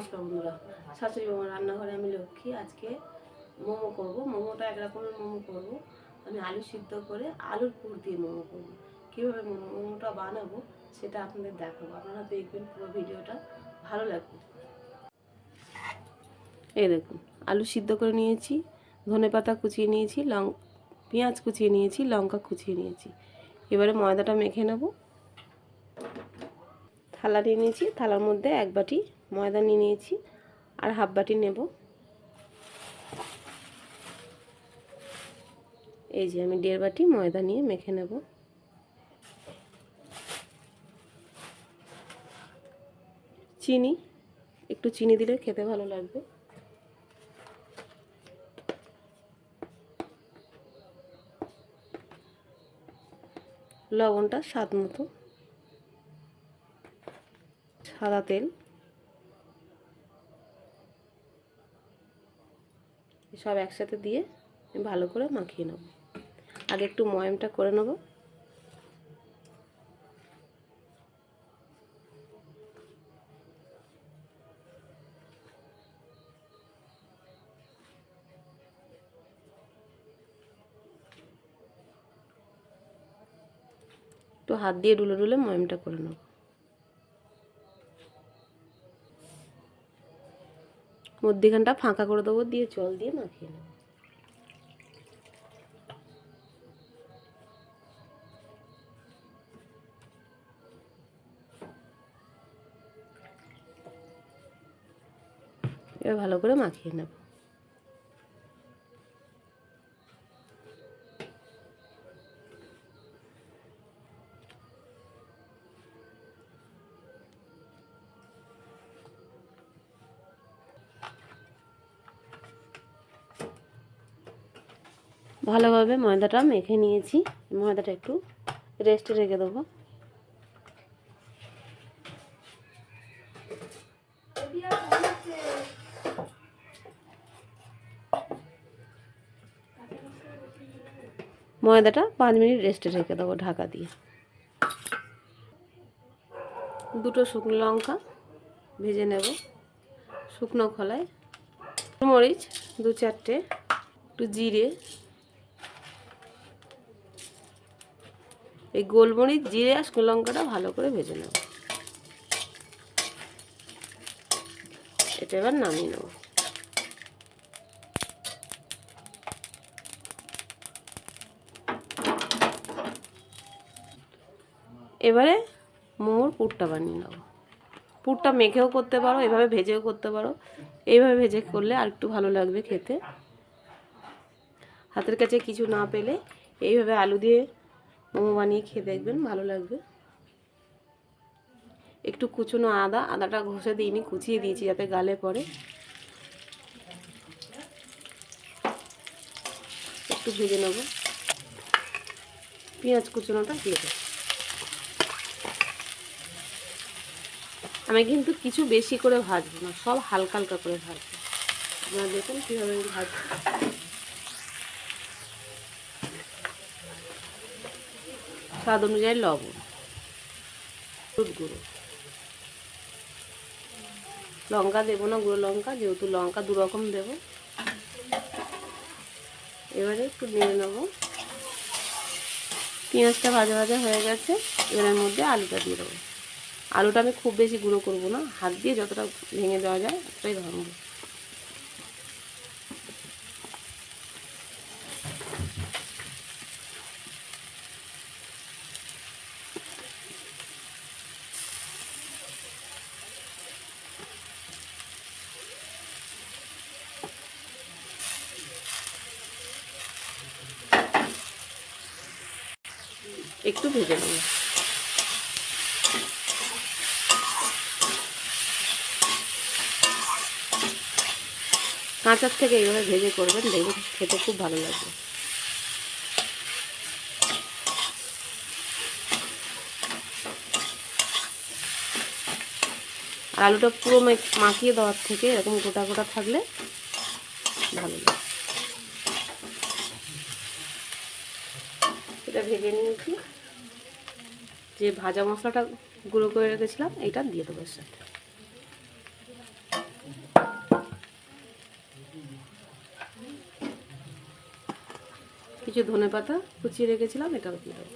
নমস্কার বন্ধুরা। শাশুড়ি মামার রান্নাঘরে আমি লক্ষ্মী। আজকে মোমো করব। মোমোটা এক রকমের মোমো করব। আমি আলু সিদ্ধ করে আলুর পুর দিয়ে মোমো করব। কীভাবে মোমোটা বানাবো সেটা আপনাদের দেখাবো। আপনারা দেখবেন পুরো ভিডিওটা ভালো লাগবে। এই দেখুন, আলু সিদ্ধ করে নিয়েছি, ধনে পাতা কুচিয়ে নিয়েছি, লং, পেঁয়াজ কুচিয়ে নিয়েছি, লঙ্কা কুচিয়ে নিয়েছি। এবারে ময়দাটা মেখে নেব। থালা নিয়ে নিয়েছি। থালার মধ্যে এক বাটি ময়দা নিয়ে নিয়েছি আর হাফ বাটি নেব। এই যে আমি দেড় বাটি ময়দা নিয়ে মেখে নেব। চিনি, একটু চিনি দিলে খেতে ভালো লাগবে। লবণটা স্বাদ মতো। সাদা তেল। সব একসাথে দিয়ে ভালো করে মাখিয়ে নেব। আগে একটু ময়ামটা করে নেব। একটু হাত দিয়ে ডুলে ডুলে ময়ামটা করে নেব। মধ্যিখানটা ফাঁকা করে দেবো দিয়ে জল দিয়ে মাখিয়ে নেব। এবার ভালো করে মাখিয়ে নেব। ভালোভাবে ময়দাটা মেখে নিয়েছি। ময়দাটা একটু রেস্টে রেখে দেবো। ময়দাটা পাঁচ মিনিট রেস্টে রেখে দেবো ঢাকা দিয়ে। দুটো শুকনো লঙ্কা ভেজে নেব। শুকনো খোলায়, মরিচ দু চারটে, একটু জিরে এই গোলমরিচ, জিরে আর শুকনো লঙ্কাটা ভালো করে ভেজে নেব। এটা এবার নামিয়ে নেব। এবারে মোমোর পুরটা বানিয়ে নেব। পুরটা মেখেও করতে পারো, এভাবে ভেজেও করতে পারো। এইভাবে ভেজে করলে আর একটু ভালো লাগবে খেতে। হাতের কাছে কিছু না পেলে এইভাবে আলু দিয়ে মোমো বানিয়ে খেয়ে দেখবেন, ভালো লাগবে। একটু কুচনো আদা, আদাটা ঘষে দিইনি, কুচিয়ে দিয়েছি যাতে গালে পড়ে। একটু ভেজে নেব। পেঁয়াজ কুচনোটা দিয়ে আমি কিন্তু কিছু বেশি করে ভাজবো না, সব হালকা হালকা করে ভাজবো। আপনারা দেখুন কীভাবে ভাজবো। স্বাদ অনুযায়ী লবণ, হলুদ গুঁড়ো। লঙ্কা দেবো না, গুঁড়ো লঙ্কা, যেহেতু লঙ্কা দু রকম দেবো। এবারে একটু নেড়ে নেব। পেঁয়াজটা ভাজা ভাজা হয়ে গেছে এর মধ্যে আলুটা দিয়ে দেবো। আলুটা আমি খুব বেশি গুঁড়ো করব না, হাত দিয়ে যতটা ভেঙে দেওয়া যায়, ততটাই ভাঙবো একটু ভেজে নেব কাঁচার থেকে এইভাবে ভেজে করবেন, দেখবেন খেতে খুব ভালো লাগবে। আলুটা পুরো মাখিয়ে দেওয়ার থেকে এরকম গোটা গোটা থাকলে ভালো লাগে। ভেজে নিয়েছি। যে ভাজা মশলাটা গুঁড়ো করে রেখেছিলাম, এইটা দিয়ে দেবো সাথে। কিছু ধনে পাতা কুচিয়ে রেখেছিলাম, এটাও দিয়ে দেবো।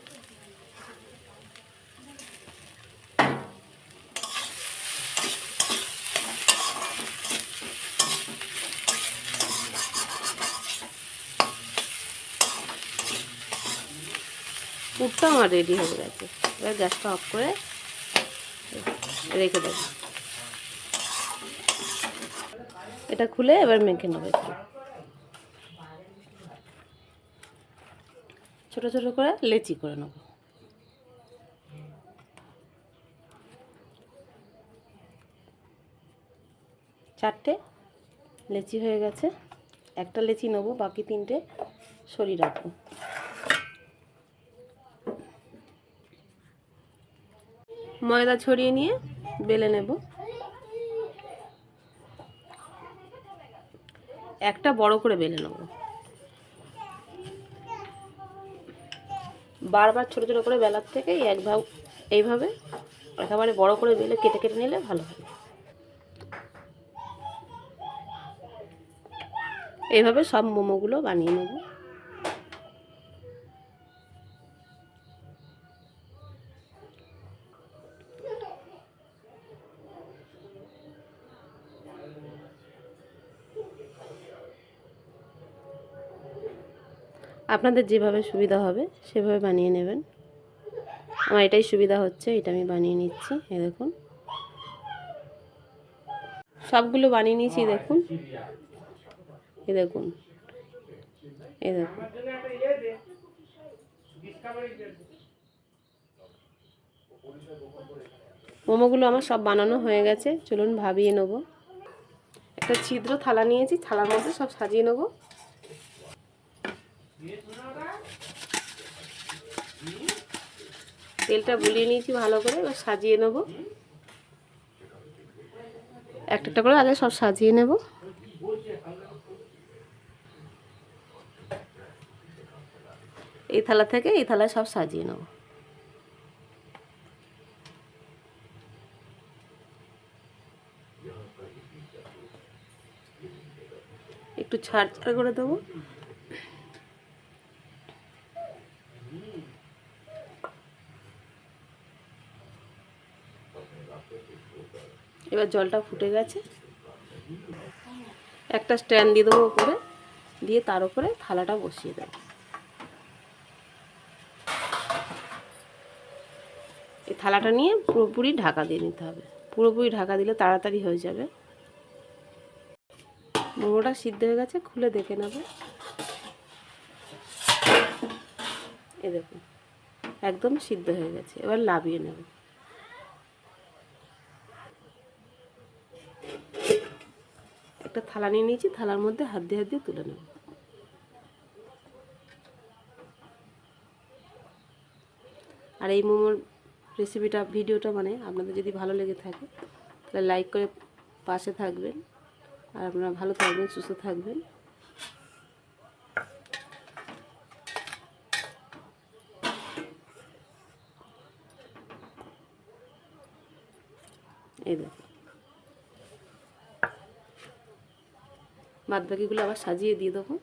পুরটা আমার রেডি হয়ে গেছে। এবার গ্যাসটা অফ করে রেখে দেবো। এটা খুলে এবার মেখে নেব একটু। ছোট ছোট করে লেচি করে নেব। চারটে লেচি হয়ে গেছে। একটা লেচি নেব, বাকি তিনটে সরিয়ে রাখব। ময়দা ছড়িয়ে নিয়ে বেলে নেব। একটা বড় করে বেলে নেব। বারবার ছোট ছোট করে বেলার থেকে এই এক ভাগ এইভাবে একেবারে বড় করে বেলে কেটে কেটে নিলে ভালো হবে এইভাবে সব মোমোগুলো বানিয়ে নেব। আপনাদের যেভাবে সুবিধা হবে, সেভাবে বানিয়ে নেবেন। আমার এটাই সুবিধা হচ্ছে, এটা আমি বানিয়ে নিচ্ছি এ দেখুন। সবগুলো বানিয়ে নিয়েছি দেখুন। এ দেখুন। এ দেখুন। মোমোগুলো আমার সব বানানো হয়ে গেছে, চলুন ভাবিয়ে নেব। একটা ছিদ্র থালা নিয়েছি, থালার মধ্যে সব সাজিয়ে নেব। তেলটা বুলিয়ে নিয়েছি ভালো করে, এবার সাজিয়ে নেব। একটা একটা করে আগে সব সাজিয়ে নেব। এই থালা থেকে এই থালায় সব সাজিয়ে নেব। একটু ছাড় ছাড় করে দেবো। এবার জলটা ফুটে গেছে। একটা স্ট্যান্ড দিয়ে দেবো ওপরে দিয়ে তার উপরে থালাটা বসিয়ে দেবো। এই থালাটা নিয়ে পুরোপুরি ঢাকা দিয়ে নিতে হবে। পুরোপুরি ঢাকা দিলে তাড়াতাড়ি হয়ে যাবে। মোমোটা সিদ্ধ হয়ে গেছে, খুলে দেখে নেবে। এ দেখুন, একদম সিদ্ধ হয়ে গেছে। এবার লাভিয়ে নেবে একটা থালা নিয়ে নিয়েছি, থালার মধ্যে হাত দিয়ে হাত দিয়ে তুলে নেব। আর এই মোমোর রেসিপিটা ভিডিওটা মানে আপনাদের যদি ভালো লেগে থাকে, তাহলে লাইক করে পাশে থাকবেন। আর আপনারা ভালো থাকবেন, সুস্থ থাকবেন। এই দেখুন। বাদ বাকিগুলো আবার সাজিয়ে দিয়ে দেবো।